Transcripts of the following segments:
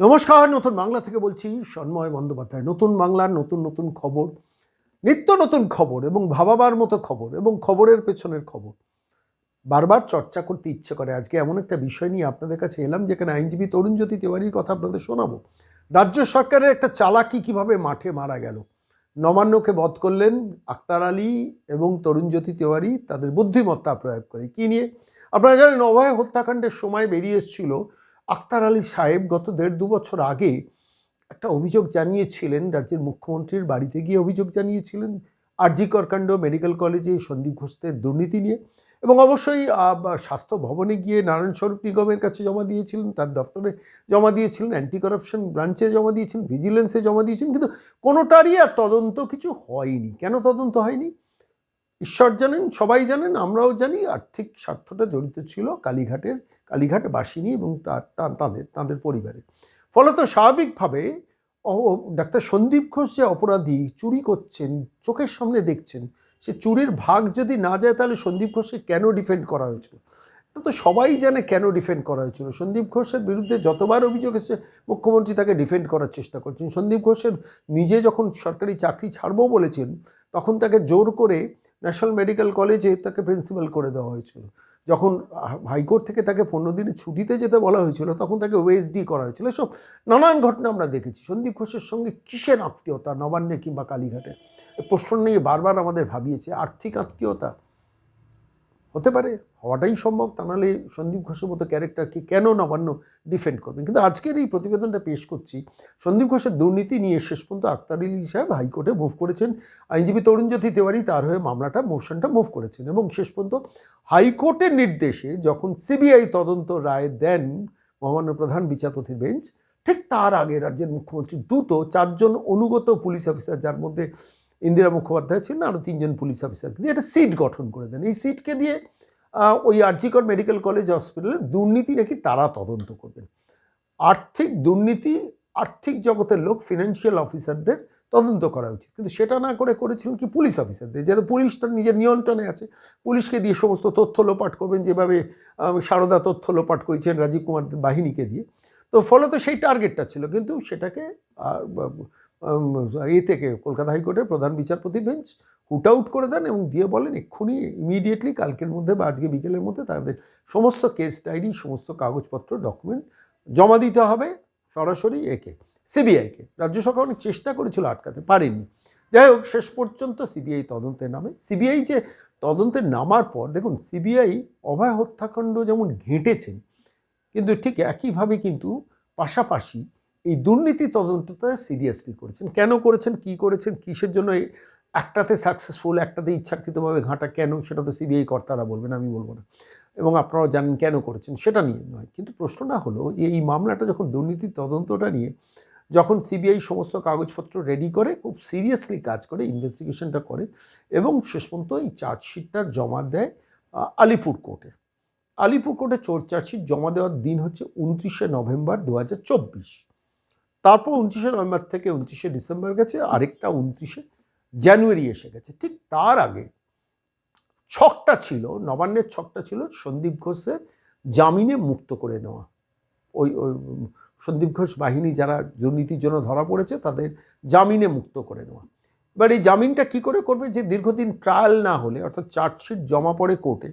নমস্কার, নতুন বাংলা থেকে বলছি সন্ময় বন্দ্যোপাধ্যায়। নতুন বাংলার নতুন নতুন খবর, নিত্য নতুন খবর এবং ভাবাবার মতো খবর এবং খবরের পেছনের খবর। বারবার চর্চা করতে ইচ্ছে করে। আজকে এমন একটা বিষয় নিয়ে আপনাদের কাছে এলাম যেখানে আইনজীবী তরুণজ্যোতি তিওয়ারির কথা আপনাদের শোনাবো। রাজ্য সরকারের একটা চালাকি কীভাবে মাঠে মারা গেল? নবান্নকে বধ করলেন আক্তার আলী এবং তরুণজ্যোতি তিওয়ারি, তাদের বুদ্ধিমত্তা প্রয়োগ করে। কি নিয়ে? আপনারা জানেন, অভয় হত্যাকাণ্ডের সময় বেরিয়ে এসেছিল আক্তার আলী সাহেব গত দেড় দু বছর আগে একটা অভিযোগ জানিয়েছিলেন, রাজ্যের মুখ্যমন্ত্রীর বাড়িতে গিয়ে অভিযোগ জানিয়েছিলেন, আরজি করকাণ্ড মেডিকেল কলেজে সন্দীপ ঘোষদের দুর্নীতি নিয়ে এবং অবশ্যই স্বাস্থ্য ভবনে গিয়ে নারায়ণ স্বরূপ নিগমের কাছে জমা দিয়েছিলেন, তার দপ্তরে জমা দিয়েছিলেন অ্যান্টি করাপশন ব্রাঞ্চে জমা দিয়েছিলেন ভিজিলেন্সে জমা দিয়েছিলেন, কিন্তু কোনোটারই আর তদন্ত কিছু হয়নি। কেন তদন্ত হয়নি? ঈশ্বর জানেন, সবাই জানেন, আমরাও জানি, আর্থিক স্বার্থটা জড়িত ছিল কালীঘাটের কালীঘাট বাসিনী এবং তাদের তাদের পরিবারে। ফলত স্বাভাবিকভাবে ডাক্তার সন্দীপ ঘোষ যে অপরাধী চুরি করছেন, চোখের সামনে দেখছেন, সে চুরির ভাগ যদি না যায় তাহলে সন্দীপ ঘোষকে কেন ডিফেন্ড করা হয়েছিল? এটা তো সবাই জানে কেন ডিফেন্ড করা হয়েছিল। সন্দীপ ঘোষের বিরুদ্ধে যতবার অভিযোগ এসেছে, মুখ্যমন্ত্রী তাকে ডিফেন্ড করার চেষ্টা করছেন। সন্দীপ ঘোষের নিজে যখন সরকারি চাকরি ছাড়বো বলেছেন, তখন তাকে জোর করে ন্যাশনাল মেডিকেল কলেজে তাকে প্রিন্সিপাল করে দেওয়া হয়েছিল। যখন হাইকোর্ট থেকে তাকে পনেরো দিনে ছুটিতে যেতে বলা হয়েছিল, তখন তাকে ওএসডি করা হয়েছিল। সব নানান ঘটনা আমরা দেখেছি। সন্দীপ ঘোষের সঙ্গে কিসের আত্মীয়তা? নবান্নে কিংবা কালীঘাটে? প্রশ্ন নিয়ে বারবার আমাদের ভাবিয়েছে, আর্থিক আত্মীয়তা? হতে পারে, হওয়াটাই সম্ভব। তা নাহলে সন্দীপ ঘোষের মতো ক্যারেক্টারকে কেন নবান্ন ডিফেন্ড করবেন? কিন্তু আজকের এই প্রতিবেদনটা পেশ করছি সন্দীপ ঘোষের দুর্নীতি নিয়ে। শেষ পর্যন্ত আক্তার আলী সাহেব হাইকোর্টে মুভ করেছেন। আইনজীবী তরুণজ্যোতি তিওয়ারি তার হয়ে মামলাটা মোশনটা মুভ করেছেন এবং শেষ পর্যন্ত হাইকোর্টের নির্দেশে যখন সিবিআই তদন্ত রায় দেন মহামান্য প্রধান বিচারপতির বেঞ্চ, ঠিক তার আগে রাজ্যের মুখ্যমন্ত্রী দ্রুত চারজন অনুগত পুলিশ অফিসার যার মধ্যে ইন্দিরা মুখোপাধ্যায় ছিলেন আরও তিনজন পুলিশ অফিসারকে দিয়ে একটা সিট গঠন করে দেন। এই সিটকে দিয়ে ওই আরজিকর মেডিকেল কলেজ হসপিটালে দুর্নীতি নাকি তারা তদন্ত করবেন। আর্থিক দুর্নীতি, আর্থিক জগতের লোক ফিনান্সিয়াল অফিসারদের তদন্ত করা উচিত। কিন্তু সেটা না করে করেছিলেন কি পুলিশ অফিসারদের? যাতে পুলিশ তার নিজের নিয়ন্ত্রণে আছে। পুলিশকে দিয়ে সমস্ত তথ্য লোপাট করবেন, যেভাবে সারদা তথ্য লোপাট করেছেন রাজীব কুমার বাহিনীকে দিয়ে। তো ফলত সেই টার্গেটটা ছিল। কিন্তু সেটাকে আহ, এ থেকে কলকাতা হাইকোর্টের প্রধান বিচারপতি বেঞ্চ হুট আউট করে দেন এবং দিয়ে বলেন এক্ষুনি ইমিডিয়েটলি কালকের মধ্যে বা আজকে বিকেলের মধ্যে তাদের সমস্ত কেস ডায়েরি সমস্ত কাগজপত্র ডকুমেন্ট জমা দিতে হবে সরাসরি একে সিবিআইকে রাজ্য সরকার অনেক চেষ্টা করেছিল আটকাতে পারেনি। যাই হোক শেষ পর্যন্ত সিবিআই তদন্তে নামে। সিবিআই যে তদন্তে নামার পর দেখুন সিবিআই অভয় হত্যাকাণ্ড যেমন ঘেঁটেছেন কিন্তু ঠিক একইভাবে কিন্তু পাশাপাশি এই দুর্নীতি তদন্তটা সিরিয়াসলি করেছেন। কেন করেছেন? কি করেছেন? কিসের জন্য এই একটাতে সাকসেসফুল একটাতে ইচ্ছাকৃতভাবে ঘাঁটা কেন? সেটা তো সিবিআই কর্তারা বলবেন, আমি বলব না। এবং আপনারাও জানেন কেন করেছেন, সেটা নিয়ে নয়। কিন্তু প্রশ্নটা হলো যে, এই মামলাটা যখন দুর্নীতি তদন্তটা নিয়ে যখন সিবিআই সমস্ত কাগজপত্র রেডি করে, খুব সিরিয়াসলি কাজ করে ইনভেস্টিগেশনটা করে, এবং শেষ পর্যন্ত এই চার্জশিটটা জমা দেয় আলিপুর কোর্টে। আলিপুর কোর্টে চোর চার্জশিট জমা দেওয়ার দিন হচ্ছে উনত্রিশে নভেম্বর দু হাজার চব্বিশ। তারপর উনত্রিশে নভেম্বর থেকে উনত্রিশে ডিসেম্বর গেছে, আরেকটা উনত্রিশে জানুয়ারি এসে গেছে। ঠিক তার আগে ছকটা ছিল, নবান্নের ছকটা ছিল সন্দীপ ঘোষের জামিনে মুক্ত করে নেওয়া। ওই ওই সন্দীপ ঘোষ বাহিনী যারা দুর্নীতির জন্য ধরা পড়েছে, তাদের জামিনে মুক্ত করে নেওয়া। এবার এই জামিনটা কি করে করবে? যে দীর্ঘদিন ট্রায়াল না হলে, অর্থাৎ চার্জশিট জমা পড়ে কোর্টে,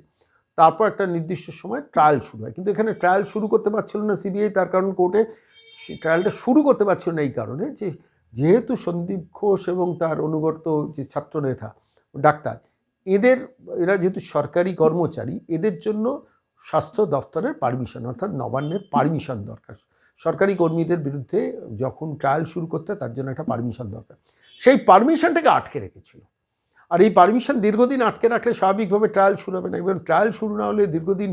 তারপর একটা নির্দিষ্ট সময় ট্রায়াল শুরু হয়। কিন্তু এখানে ট্রায়াল শুরু করতে পারছিল না সিবিআই, তার কারণ কোর্টে সেই ট্রায়ালটা শুরু করতে পারছিল না এই কারণে যে যেহেতু সন্দীপ ঘোষ এবং তার অনুগত যে ছাত্রনেতা, ডাক্তার, এদের, এরা যেহেতু সরকারি কর্মচারী, এদের জন্য স্বাস্থ্য দপ্তরের পারমিশন অর্থাৎ নবান্নের পারমিশন দরকার। সরকারি কর্মীদের বিরুদ্ধে যখন ট্রায়াল শুরু করতে তার জন্য একটা পারমিশন দরকার। সেই পারমিশনটাকে আটকে রেখেছিল। আর এই পারমিশন দীর্ঘদিন আটকে রাখলে স্বাভাবিকভাবে ট্রায়াল শুরু হবে না। এবং ট্রায়াল শুরু না হলে দীর্ঘদিন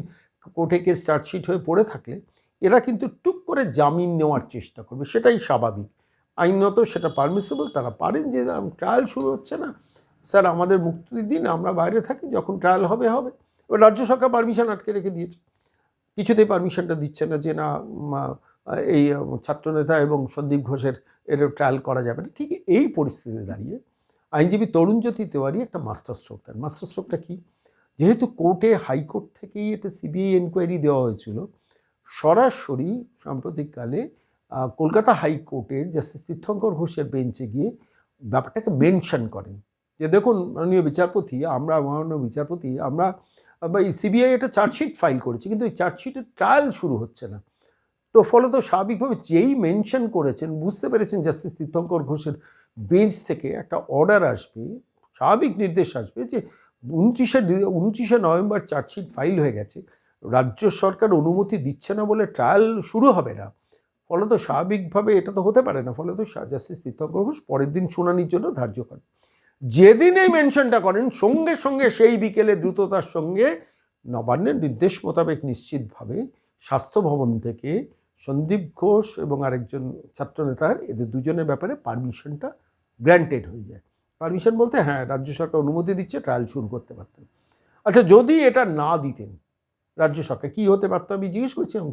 কোর্টে কেস চার্জশিট হয়ে পড়ে থাকলে, এরা কিন্তু টুক করে জামিন নেওয়ার চেষ্টা করবে, সেটাই স্বাভাবিক। আইনত সেটা পারমিসিবল তারা পারেন যে ট্রায়াল শুরু হচ্ছে না। স্যার, আমাদের মুক্তি দিন, আমরা বাইরে থাকি, যখন ট্রায়াল হবে হবে। এবার রাজ্য সরকার পারমিশন আটকে রেখে দিয়েছে। কিছুতেই পারমিশনটা দিচ্ছে না যে না এই ছাত্রনেতা এবং সন্দীপ ঘোষের এর ট্রায়াল করা যাবে না। ঠিক এই পরিস্থিতিতে দাঁড়িয়ে আইনজীবী তরুণজ্যোতি তিওয়ারি একটা মাস্টার স্ট্রোক দেন। মাস্টার স্ট্রোকটা কি? যেহেতু কোর্টে হাইকোর্ট থেকেই এটা সিবিআই এনকোয়ারি দেওয়া হয়েছিল সরাসরি সাম্প্রতিককালে কলকাতা হাইকোর্টের জাস্টিস তীর্থঙ্কর ঘোষের বেঞ্চে গিয়ে ব্যাপারটাকে মেনশন করেন। যে দেখুন, মাননীয় বিচারপতি, আমরা মাননীয় বিচারপতি, আমরা বা এই সিবিআই একটা চার্জশিট ফাইল করেছি, কিন্তু এই চার্জশিটের ট্রায়াল শুরু হচ্ছে না। তো ফলত স্বাভাবিকভাবে যেই মেনশন করেছেন, বুঝতে পেরেছেন জাস্টিস তীর্থঙ্কর ঘোষের বেঞ্চ থেকে একটা অর্ডার আসবে, স্বাভাবিক নির্দেশ আসবে যে উনত্রিশে উনত্রিশে নভেম্বর চার্জশিট ফাইল হয়ে গেছে। রাজ্য সরকার অনুমতি দিচ্ছে না বলে ট্রায়াল শুরু হবে না। ফলে তো স্বাভাবিকভাবে এটা তো হতে পারে না। ফলত জাস্টিস তীর্থঙ্কর ঘোষ পরের দিন শুনানির জন্য ধার্য করেন। যেদিন এই মেনশনটা করেন, সঙ্গে সঙ্গে সেই বিকেলে দ্রুততার সঙ্গে নবান্নের নির্দেশ মোতাবেক নিশ্চিতভাবে স্বাস্থ্য ভবন থেকে সন্দীপ ঘোষ এবং আরেকজন ছাত্রনেতার, এদের দুজনের ব্যাপারে পারমিশনটা গ্র্যান্টেড হয়ে যায়। পারমিশন বলতে হ্যাঁ রাজ্য সরকার অনুমতি দিচ্ছে ট্রায়াল শুরু করতে পারতেন। আচ্ছা যদি এটা না দিতেন রাজ্য সরকার। কী হতে পারতো? আমি জিজ্ঞেস করছিলাম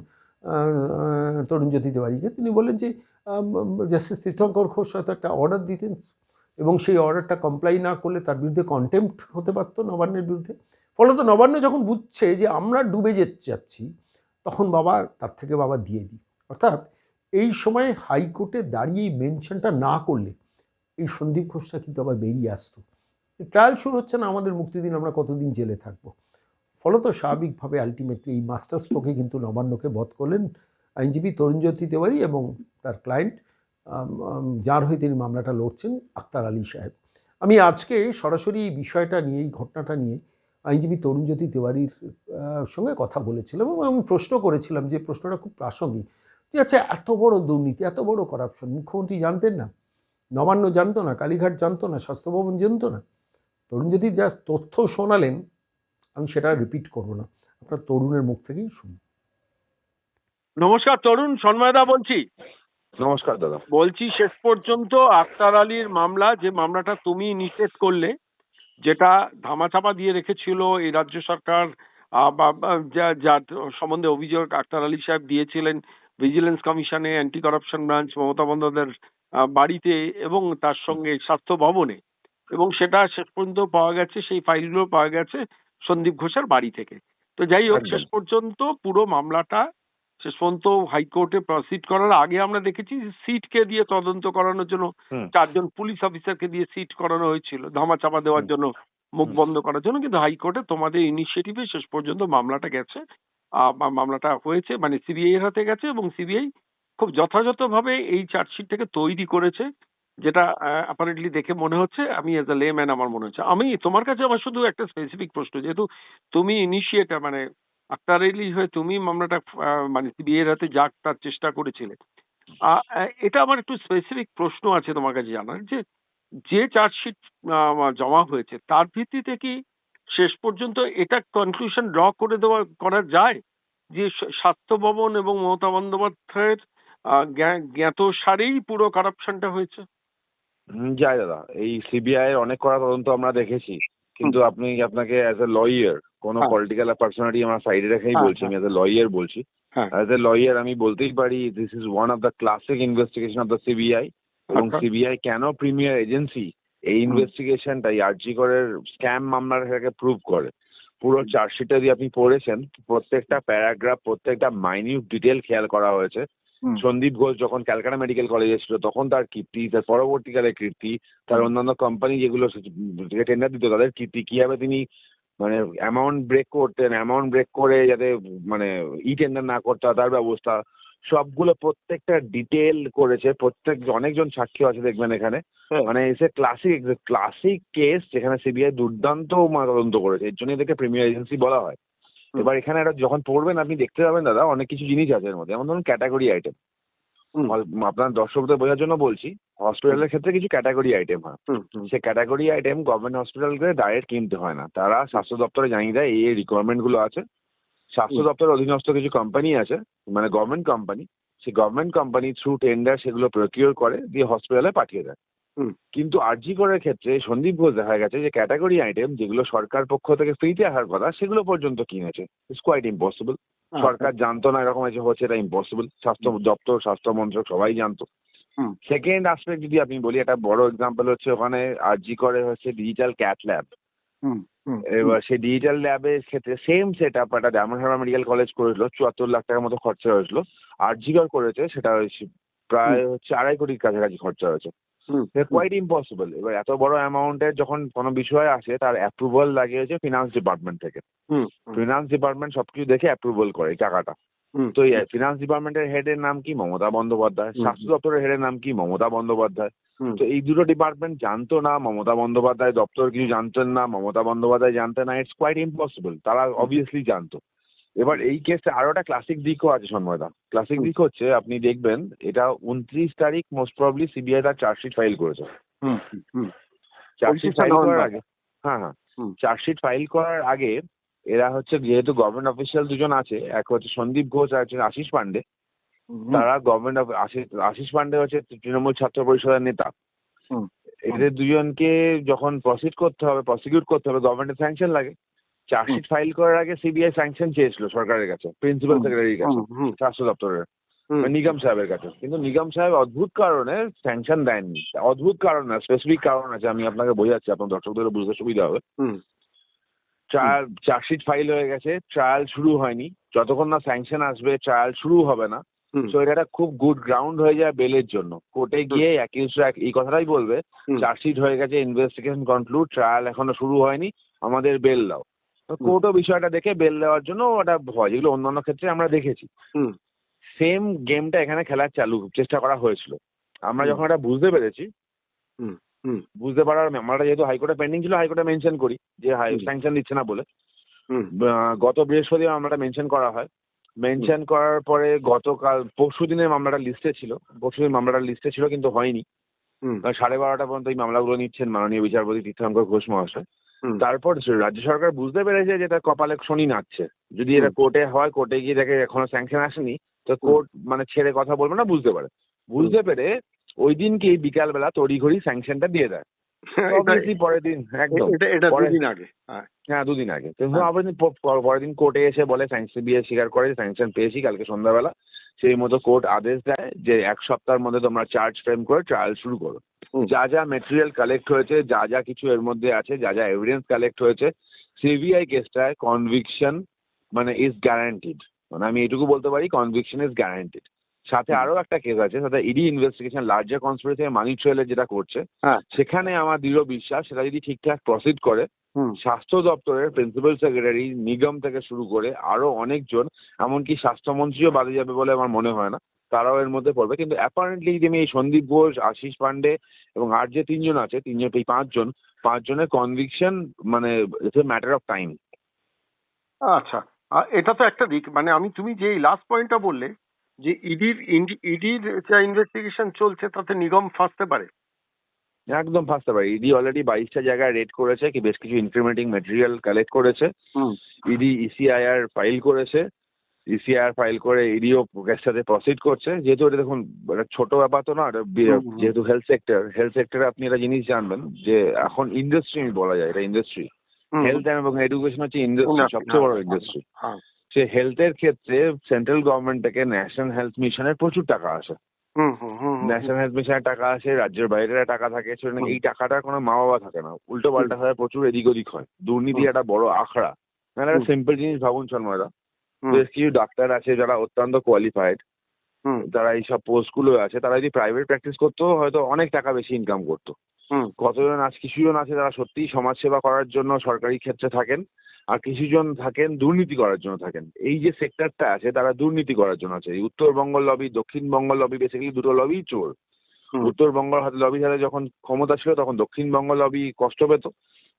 তরুণ জ্যোতি তিওয়ারিকে। তিনি বলেন যে জাস্টিস তীর্থঙ্কর ঘোষ হয়তো একটা অর্ডার দিতেন, এবং সেই অর্ডারটা কমপ্লাই না করলে তার বিরুদ্ধে কন্টেম্প্ট হতে পারতো নবান্নের বিরুদ্ধে। ফলত নবান্ন যখন বুঝছে যে আমরা ডুবে যাচ্ছি তখন বাবা তার থেকে বাবা দিয়ে দিই অর্থাৎ এই সময় হাইকোর্টে দাঁড়িয়ে মেনশনটা না করলে এই সন্দীপ ঘোষটা কিন্তু আবার বেরিয়ে আসতো। ট্রায়াল শুরু হচ্ছে না, আমাদের মুক্তি দিন আমরা কতদিন জেলে থাকব? ফলত স্বাভাবিকভাবে আলটিমেটলি এই মাস্টার স্ট্রোকে কিন্তু নবান্নকে বধ করলেন আইনজীবী তরুণজ্যোতি তেওয়ারি এবং তার ক্লায়েন্ট যার হয়ে তিনি মামলাটা লড়ছেন আক্তার আলী সাহেব। আমি আজকে সরাসরি এই বিষয়টা নিয়ে, এই ঘটনাটা নিয়ে আইনজীবী তরুণজ্যোতি তেওয়ারির সঙ্গে কথা বলেছিলাম এবং আমি প্রশ্ন করেছিলাম যে প্রশ্নটা খুব প্রাসঙ্গিক যে আচ্ছা এত বড় দুর্নীতি, এত বড় করাপশন মুখ্যমন্ত্রী জানতেন না, নবান্ন জানতো না, কালীঘাট জানতো না স্বাস্থ্য ভবন জানতো না। তরুণজ্যোতি যা তথ্য শোনালেন আমি সেটা রিপিট করব না। আপনার তরুণের মুখ থেকেই শুনুন। নমস্কার তরুণ সন্ময়দা বলছি। নমস্কার দাদা। বলছি শেষ পর্যন্ত আক্তার আলীর মামলা যে মামলাটা তুমি নিষেধ করলে যেটা ধামাচাপা দিয়ে রেখেছিল এই রাজ্য সরকার যার সম্বন্ধে অভিযোগ আক্তার আলী সাহেব দিয়েছিলেন ভিজিলেন্স কমিশনে অ্যান্টি করাপশন ব্রাঞ্চ মমতা বন্দ্যোপাধ্যায়ের বাড়িতে এবং তার সঙ্গে স্বাস্থ্য ভবনে। এবং সেটা শেষ পর্যন্ত পাওয়া গেছে সেই ফাইলগুলো পাওয়া গেছে। সন্দীপ ঘোষের বাড়ি থেকে। তো যাই হোক শেষ পর্যন্ত পুরো মামলাটা শেষ পর্যন্ত হাইকোর্টে প্রসিড করার আগে আমরা দেখেছি সিটকে দিয়ে তদন্ত করানোর জন্য চারজন পুলিশ অফিসারকে দিয়ে সিট করানো হয়েছিল ধামাচাপা দেওয়ার জন্য মুখ বন্ধ করার জন্য। কিন্তু হাইকোর্টে তোমাদের ইনিশিয়েটিভে শেষ পর্যন্ত মামলাটা গেছে। মামলাটা হয়েছে মানে সিবিআই এর হাতে গেছে এবং সিবিআই খুব যথাযথভাবে এই চার্জশিটটাকে তৈরি করেছে। যেটা অ্যাপারেন্টলি দেখে মনে হচ্ছে আমি এজ এ লেম্যান আমার মনে হচ্ছে। আমি, তোমার কাছে আমার শুধু একটা স্পেসিফিক প্রশ্ন, যেহেতু তুমি ইনিশিয়েটার মানে আক্তার আলী হয়ে তুমি মামলাটা মানে এর হাতে যাক, তার চেষ্টা করেছিলে। এটা আমার একটু স্পেসিফিক প্রশ্ন আছে তোমার কাছে জানার, যে যে চার্জশিট জমা হয়েছে, তার ভিত্তিতে কি শেষ পর্যন্ত এটা কনক্লুশন ড্র করে দেওয়া, করা যায়? যে স্বাস্থ্য ভবন এবং মমতা বন্দ্যোপাধ্যায়ের জ্ঞাত সারেই পুরো কারাপশনটা হয়েছে? যাই দাদা এই সিবিআই এর অনেক করা তদন্ত আমরা দেখেছি কিন্তু আপনি আপনাকে অ্যাজ এ লয়ার কোন। পলিটিক্যাল পার্সোনালিটি আমার সাইডে রেখেই হ্যাঁ, বলছি আমি। অ্যাজ এ লয়ার বলছি। অ্যাজ এ লয়ার আমি বলতেই পারি this is one of the classic investigation of the CBI এবং আচ্ছা। সিবিআই কেন প্রিমিয়ার এজেন্সি এই হুম। ইনভেস্টিগেশনটা আরজি করের স্ক্যাম মামলাটাকে প্রুভ করে পুরো চার্জশিটটা দিয়ে আপনি পড়েছেন প্রত্যেকটা প্যারাগ্রাফ প্রত্যেকটা মাইনিউট ডিটেল খেয়াল করা হয়েছে। সন্দীপ ঘোষ যখন ক্যালকাটা মেডিকেল কলেজে ছিল তখন তার কীর্তি তার পরবর্তীকালে কীর্তি তার অন্যান্য কোম্পানি যেগুলো টেন্ডার দিত তাদের কীর্তি কীভাবে তিনি মানে অ্যামাউন্ট ব্রেক করতেন অ্যামাউন্ট ব্রেক করে যাতে মানে ই টেন্ডার না করতে হয় তার ব্যবস্থা সবগুলো প্রত্যেকটা ডিটেল করেছে প্রত্যেক অনেকজন সাক্ষী আছে দেখবেন এখানে হ্যাঁ। মানে এসে ক্লাসিক ক্লাসিক কেস যেখানে সিবিআই দুর্দান্ত তদন্ত করেছে এর জন্য এদেরকে প্রিমিয়ার এজেন্সি বলা হয়। এবার এখানে একটা যখন পড়বেন আপনি দেখতে পাবেন দাদা অনেক কিছু জিনিস আছে এর মধ্যে। যেমন ধরুন ক্যাটাগরি আইটেম আপনার দর্শকদের বোঝার জন্য বলছি হসপিটালের ক্ষেত্রে কিছু ক্যাটাগরি আইটেম হয়। সে ক্যাটাগরি আইটেম গভর্নমেন্ট হসপিটালকে ডাইরেক্ট কিনতে হয় না। তারা স্বাস্থ্য দপ্তরে জানিয়ে দেয় এই রিকোয়ারমেন্টগুলো আছে। স্বাস্থ্য। দপ্তরের অধীনস্থ কিছু কোম্পানি আছে মানে গভর্নমেন্ট কোম্পানি সেই গভর্নমেন্ট কোম্পানি থ্রু টেন্ডার সেগুলো প্রকিওর করে দিয়ে হসপিটালে পাঠিয়ে দেয়। কিন্তু আরজি করের ক্ষেত্রে সন্দীপ ঘোষ দেখা গেছে যে ক্যাটাগরি আইটেম যেগুলো সরকার পক্ষ থেকে ফ্রিতে আসার কথা সেগুলো পর্যন্ত কিনেছে। It's quite impossible. সরকার জানতো না এরকম যে হচ্ছে এটা ইম্পসিবল স্বাস্থ্য দপ্তর স্বাস্থ্য মন্ত্রক সবাই জানতো। সেকেন্ড আসপেক্ট যদি আপনি বলি একটা বড় এক্সাম্পল হচ্ছে ওখানে আরজি করে হচ্ছে ডিজিটাল ক্যাট ল্যাব এবার সেই ডিজিটাল ল্যাবের ক্ষেত্রে সেম সেট আপ একটা ডায়মন্ড মেডিকেল কলেজ করেছিল চুয়াত্তর লাখ টাকার মতো খরচা হয়েছিল। আরজিকর করেছে সেটা হয়েছে প্রায় হচ্ছে আড়াই কোটির কাছাকাছি খরচা হয়েছে। কোয়াইট ইম্পসিবল এবার এত বড় অ্যামাউন্টের যখন কোনো বিষয় আসে তার অ্যাপ্রুভাল লাগে হচ্ছে ফিনান্স ডিপার্টমেন্ট থেকে ফিনান্স ডিপার্টমেন্ট সবকিছু দেখে অ্যাপ্রুভাল করে টাকাটা। তো এই ফিনান্স ডিপার্টমেন্টের হেডের নাম কি? মমতা বন্দ্যোপাধ্যায়। স্বাস্থ্য দপ্তরের হেডের নাম কি? মমতা বন্দ্যোপাধ্যায়। তো এই দুটো ডিপার্টমেন্ট জানতো না মমতা বন্দ্যোপাধ্যায় দপ্তর কিছু জানতেন না মমতা বন্দ্যোপাধ্যায় জানতেন না। ইটস কোয়াইট ইম্পসিবল তারা অবভিয়াসলি জানতো। এবার এই কেসটা আরও একটা ক্লাসিক দিকও আছে সন্ময়দা। ক্লাসিক। দিক হচ্ছে আপনি দেখবেন এটা উনত্রিশ তারিখ মোস্ট প্রবলি সিবিআই তার চার্জশিট ফাইল করেছে। চার্জশিট 25 ফাইল করার আগে। হ্যাঁ হ্যাঁ। চার্জশিট ফাইল করার আগে এরা হচ্ছে যেহেতু গভর্নমেন্ট অফিসিয়াল দুজন আছে এক হচ্ছে সন্দীপ ঘোষ আর হচ্ছে আশিস পান্ডে। তারা গভর্নমেন্ট আশিস পান্ডে হচ্ছে তৃণমূল ছাত্র পরিষদের নেতা। হুম। এদের দুজনকে যখন প্রসিড করতে হবে প্রসিকিউট করতে হবে গভর্নমেন্টের স্যাংশন লাগে। চার্জশিট ফাইল করার আগে সিবিআই স্যাংশন চেয়েছিল সরকারের কাছে প্রিন্সিপাল। সেক্রেটারির কাছে স্বাস্থ্য দপ্তরের নিগম সাহেবের কাছে। কিন্তু নিগম সাহেব অদ্ভুত কারণে স্যাংশন দেননি। অদ্ভুত কারণ না স্পেসিফিক কারণ আছে আমি আপনাকে বোঝাচ্ছি আপনার দর্শকদের বুঝতে সুবিধা হবে। ট্রায়াল চার্জশিট ফাইল হয়ে গেছে ট্রায়াল শুরু হয়নি। যতক্ষণ না স্যাংশন আসবে ট্রায়াল শুরু হবে না। তো এটা একটা খুব গুড গ্রাউন্ড হয়ে যায় বেলের জন্য। কোর্টে গিয়ে অ্যাকিউজরা এই কথাটাই বলবে চার্জশিট হয়ে গেছে ইনভেস্টিগেশন কনক্লুড ট্রায়াল এখনও শুরু হয়নি আমাদের বেল দাও। কোর্টও বিষয়টা দেখে বেল দেওয়ার জন্য ওটা হয় যেগুলো অন্যান্য ক্ষেত্রে আমরা দেখেছি। হুম, সেম গেমটা এখানে খেলার চালু চেষ্টা করা হয়েছিল। আমরা যখন এটা বুঝতে পেরেছি বুঝতে পারার আমরা যেহেতু হাইকোর্টে পেন্ডিং ছিল হাইকোর্টে মেনশন করি যে হাই। স্যাংশন দিচ্ছে না বলে। হুম, গত বৃহস্পতিবার মামলাটা মেনশন করা হয়। মেনশন করার পরে গতকাল পরশু দিনের মামলাটা লিস্টে ছিল। পরশু দিন মামলাটা লিস্টে ছিল কিন্তু হয়নি। সাড়ে বারোটা পর্যন্ত এই মামলাগুলো নিচ্ছেন মাননীয় বিচারপতি তীর্থঙ্কর ঘোষ মহাশয়। তারপর রাজ্য সরকার বুঝতে পেরেছে যে তার কপালে শনি নাচছে। যদি এটা। কোর্টে হয় কোর্টে গিয়ে দেখে এখনও স্যাংশন আসেনি তো কোর্ট মানে ছেড়ে কথা বলবে না বুঝতে পারে। বুঝতে পেরে ওই দিনকেই বিকালবেলা তড়িঘড়ি স্যাংশনটা দিয়ে দেয়। এটা- পরের দিন একদম। দুদিন আগে হ্যাঁ। হ্যাঁ দুদিন আগে। হ্যাঁ। আবার দিন প- প- পরের দিন কোর্টে এসে বলে বিয়ে স্বীকার করে স্যাংশন পেয়েছি কালকে সন্ধ্যাবেলা। সেই মতো কোর্ট আদেশ দেয় যে এক সপ্তাহের মধ্যে তোমরা চার্জ ফ্রেম করে ট্রায়াল শুরু করো। যা যা মেটেরিয়াল কালেক্ট হয়েছে যা যা কিছু এর মধ্যে আছে যা যা এভিডেন্স কালেক্ট হয়েছে সিবিআই কেসটায় কনভিকশন মানে ইজ গ্যারান্টিড মানে আমি এটুকু বলতে পারি কনভিকশন ইজ গ্যারান্টিড সাথে আরও একটা কেস আছে সাথে ED investigation larger conspiracy money ট্রেলের যেটা করছে হ্যাঁ। সেখানে আমার দৃঢ় বিশ্বাস সেটা যদি ঠিকঠাক প্রসিড করে স্বাস্থ্য দপ্তরের প্রিন্সিপাল সেক্রেটারি নিগম থেকে শুরু করে আরও অনেকজন এমনকি স্বাস্থ্যমন্ত্রীও বাদে যাবে বলে আমার মনে হয় না তারাও এর মধ্যে পড়বে। কিন্তু অ্যাপারেন্টলি যে আমি এই সন্দীপ ঘোষ আশিস পান্ডে এবং আর যে তিনজন আছে তিনজন এই পাঁচজন পাঁচজনের কনভিকশন মানে it's a matter of time আচ্ছা এটা তো একটা দিক মানে আমি তুমি যে লাস্ট পয়েন্টটা বললে যে ইডির ইডির যা ইনভেস্টিগেশন চলছে তাতে নিগম ফাঁসতে পারে? একদম ফার্স্ট পারে। ইডি অলরেডি বাইশটা জায়গায় রেড করেছে কি বেশ কিছু ইনক্রিমেন্টিং মেটেরিয়াল কালেক্ট করেছে। ইডি ইসিআইআর ফাইল করেছে। ইসিআর ফাইল করে ইডিও সাথে প্রসিড করছে। যেহেতু এটা দেখুন ছোট ব্যাপার তো না। যেহেতু হেলথ সেক্টর হেলথ সেক্টরে আপনি একটা জিনিস জানবেন যে এখন ইন্ডাস্ট্রি বলা যায় এটা ইন্ডাস্ট্রি হেলথ এবং এডুকেশন হচ্ছে ইন্ডাস্ট্রি সবচেয়ে বড় ইন্ডাস্ট্রি সে হেলথের ক্ষেত্রে সেন্ট্রাল গভর্নমেন্ট থেকে ন্যাশনাল হেলথ মিশনের প্রচুর টাকা আসে। ন্যাশনাল হেলথ মিশনের টাকা আসে রাজ্যের বাইরের টাকা থাকে সেজন্য এই টাকাটার কোনো মা বাবা থাকে না। উল্টো পাল্টা হয় প্রচুর এদিক ওদিক হয়। দুর্নীতি একটা বড় আখড়া। মানে একটা। সিম্পল জিনিস ভাবুন শর্মাদা বেশ কিছু ডাক্তার আছে যারা অত্যন্ত কোয়ালিফাইড হুম, যারা এইসব পোস্টগুলো আছে তারা যদি প্রাইভেট প্র্যাকটিস করতো হয়তো অনেক টাকা বেশি ইনকাম করতো। কতজন আছে কিছুজন আছে যারা সত্যিই সমাজসেবা করার জন্য সরকারি ক্ষেত্রে থাকেন আর কিছুজন থাকেন দুর্নীতি করার জন্য থাকেন। এই যে সেক্টরটা আছে তারা দুর্নীতি করার জন্য আছে। এই Uttarbanga lobby Dakshinbanga lobby basically দুটো লবি চোর। উত্তরবঙ্গ হাতে লবির হাতে যখন ক্ষমতা ছিল তখন দক্ষিণবঙ্গ লবি কষ্ট পেত।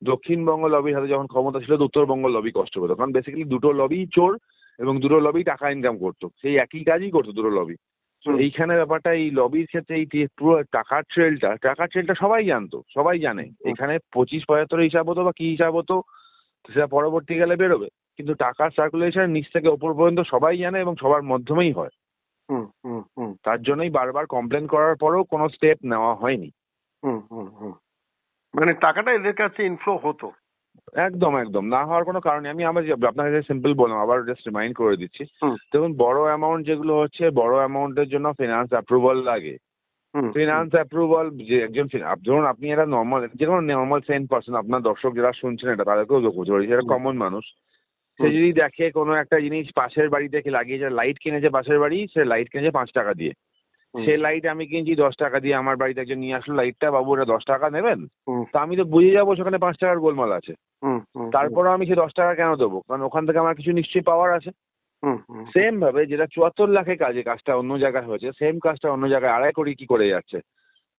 দক্ষিণবঙ্গ লবির হাতে যখন ক্ষমতা ছিল তো উত্তরবঙ্গ লবি কষ্ট পেত। কারণ বেসিক্যালি দুটো লবি চোর এবং দুটো লবি টাকা ইনকাম করতো। সেই একই কাজই করতো দুটো লবি তো এইখানে ব্যাপারটা এই লবির ক্ষেত্রে এই পুরো টাকার ট্রেলটা টাকার ট্রেলটা সবাই জানতো সবাই জানে। এখানে পঁচিশ পঁচাত্তর হিসাব হতো বা কি হিসাব হতো সেটা পরবর্তীকালে বেরোবে। কিন্তু টাকার সার্কুলেশন নিচ থেকে ওপর পর্যন্ত সবাই জানে এবং সবার মাধ্যমেই হয়। হুম, হুম, হুম, তার জন্যই বারবার কমপ্লেন করার পরেও কোনো স্টেপ নেওয়া হয়নি। হুম, হুম, হুম। মানে টাকাটা এদের কাছে ইনফ্লো হতো। একদম একদম। না হওয়ার কোনো কারণ আমি আমার আপনাকে সিম্পল বললাম আবার জাস্ট রিমাইন্ড করে দিচ্ছি। দেখুন বড় অ্যামাউন্ট যেগুলো হচ্ছে বড় অ্যামাউন্টের জন্য ফিনান্স অ্যাপ্রুভাল লাগে। ফিনান্স অ্যাপ্রুভাল যে একজন ধরুন আপনি একটা নর্মাল যে কোনো নর্মাল সেন পার্সন আপনার দর্শক যারা শুনছেন এটা তাদেরকেও দেখো যারা হুম। কমন মানুষ। সে যদি দেখে কোনো একটা জিনিস পাশের বাড়ি থেকে লাগিয়েছে লাইট কিনেছে পাশের বাড়ি সে লাইট কিনেছে পাঁচ টাকা দিয়ে। সে লাইট আমি কিনছি দশ টাকা দিয়ে আমার বাড়িতে একজন নিয়ে আসলো লাইটটা বাবু এটা দশ টাকা নেবেন? তা আমি তো বুঝে যাব সেখানে পাঁচ টাকার গোলমাল আছে। তারপরে আমি সে দশ টাকা কেন দেবো? কারণ ওখান থেকে আমার কিছু নিশ্চয়ই পাওয়ার আছে। সেম ভাবে যেটা চুয়াত্তর লাখে কাজে কাজটা অন্য জায়গায় হয়েছে সেম কাজটা অন্য জায়গায় আড়াই কোটি কি করে যাচ্ছে?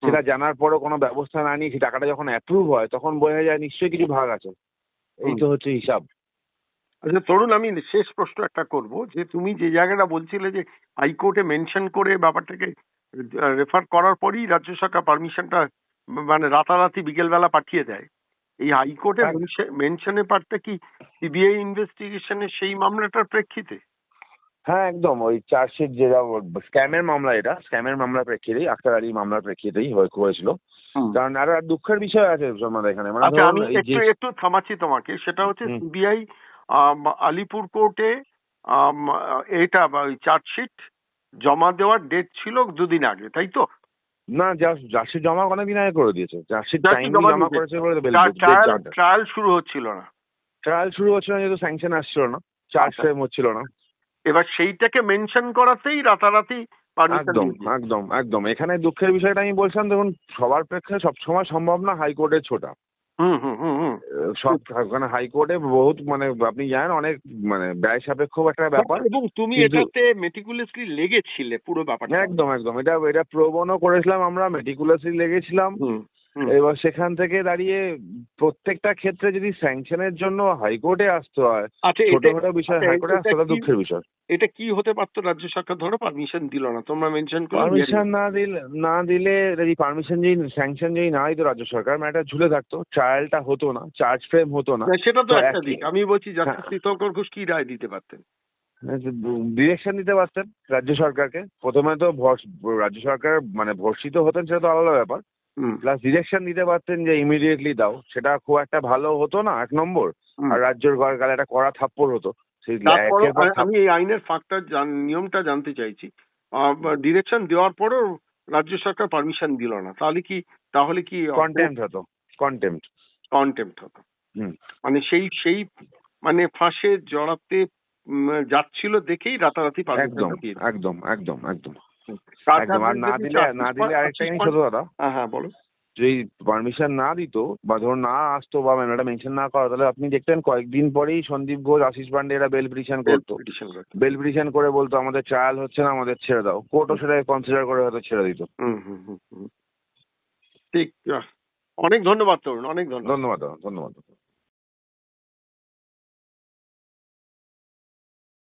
সেটা জানার পরও কোনো ব্যবস্থা না নিয়ে সেই টাকাটা যখন অ্যাপ্রুভ হয় তখন বোঝা যায় নিশ্চয়ই কিছু ভাগ আছে। এই তো হচ্ছে হিসাব। আচ্ছা তরুণ আমি শেষ প্রশ্ন একটা করব যে তুমি যে জায়গাটা বলছিলে যে হাইকোর্টে মেনশন করে ব্যাপারটাকে রেফার করার পরেই রাজ্য সরকার পারমিশনটা মানে রাতারাতি বিকেলবেলা পাঠিয়ে দেয়। এই হাইকোর্টে। মেনশনের পার্টটা কি সিবিআই ইনভেস্টিগেশনের সেই মামলাটার প্রেক্ষিতে? হ্যাঁ একদম। ওই চার্জশিট যেটা স্ক্যামের মামলা এটা। স্ক্যামের মামলার প্রেক্ষিতেই আখতার আলী মামলার প্রেক্ষিতেই হয়ে- হয়েছিল। কারণ আর আর দুঃখের বিষয় আছে আমাদের এখানে। মানে আচ্ছা আমি একটু একটু থামাচ্ছি তোমাকে। সেটা হচ্ছে। সিবিআই আলিপুর কোর্টে এটা ওই চার্জশিট জমা দেওয়ার ডেট ছিল দুদিন আগে তাই তো? না জাস্ট চার্জশিট জমা অনেকদিন আগে করে দিয়েছে। চার্জশিট টাইম জমা। করেছে বলে ট্রায়াল শুরু হচ্ছিল না। ট্রায়াল শুরু হচ্ছিল না যেহেতু স্যাংশন আসছিল না। চার্জ আচ্ছা। ফ্রেম হচ্ছিল না। এবার সেইটাকে মেনশন করাতেই রাতারাতি একদম একদম একদম। এখানে দুঃখের বিষয়টা আমি বলছিলাম দেখুন সবার পক্ষে সবসময় সম্ভব না হাইকোর্টে ছোটা। হুম হুম হুম হুম। আহ, সব ওখানে হাইকোর্টে বহুত মানে আপনি জানেন অনেক মানে ব্যয় সাপেক্ষ একটা ব্যাপার। এবং তুমি এটাতে মেটিকুলাসলি লেগেছিলে পুরো ব্যাপারটা। একদম একদম। এটা এটা প্রবণও করেছিলাম আমরা মেটিকুলাসলি লেগেছিলাম। এবার সেখান থেকে দাঁড়িয়ে প্রত্যেকটা ক্ষেত্রে যদি স্যাংশনের জন্য হাইকোর্টে আসতে হয় আচ্ছা ছোট এটা- ছোট বিষয় আচ্ছা, হাইকোর্টে আসতে হলে দুঃখের বিষয়। এটা কি হতে পারতো রাজ্য সরকার? ধরো পারমিশন দিল না তোমরা মেনশন করো পারমিশন না দিলে না দিলে যদি পারমিশন যদি স্যাংশন যদি না দিত রাজ্য সরকার ম্যাটার ঝুলে থাকতো। ট্রায়ালটা হতো না চার্জ ফ্রেম হতো না। সেটা তো একটা দিক। আমি বলছি জাস্টিস হ্যাঁ। তীর্থঙ্কর ঘোষ কি রায় দিতে পারতেন? ডিরেকশন দিতে পারতেন রাজ্য সরকারকে। প্রথমে তো রাজ্য সরকার মানে ভর্ষিত হতেন সেটা তো আলাদা ব্যাপার। প্লাস ডিরেকশন দিতে পারতেন যে ইমিডিয়েটলি দাও। সেটা খুব একটা ভালো হতো না এক নম্বর। আর রাজ্যের গালে একটা কড়া থাপ্পড় হতো। আমি এই আইনের ফাঁকটা নিয়মটা জানতে চাইছি। ডিরেকশন দেওয়ার পরেও রাজ্য সরকার পারমিশন দিল না। তাহলে কি তাহলে কি কন্টেম্প হতো। কন্টেম্প কন্টেম্প্ট হতো। মানে সেই সেই মানে ফাঁসে জড়াতে যাচ্ছিল দেখেই রাতারাতি একদম। একদম একদম একদম। একদম আর না দিলে না দিলে আরেকটা জিনিস হতো দাদা। হ্যাঁ বলো যদি পারমিশন না দিত বা ধরুন না আসতো বা ম্যানারটা মেনশন না করা তাহলে আপনি দেখতেন কয়েকদিন পরেই সন্দীপ ঘোষ আশিস পান্ডে এরা বেল পিটিশন করতো। বেল পিটিশন করে বলতো আমাদের ট্রায়াল হচ্ছে না আমাদের ছেড়ে দাও। কোর্টও সেটাকে কনসিডার করে হয়তো ছেড়ে দিত। হুম হুম হুম হুম। ঠিক অনেক ধন্যবাদ তরুণ অনেক ধন্যবাদ। ধন্যবাদ ধন্যবাদ।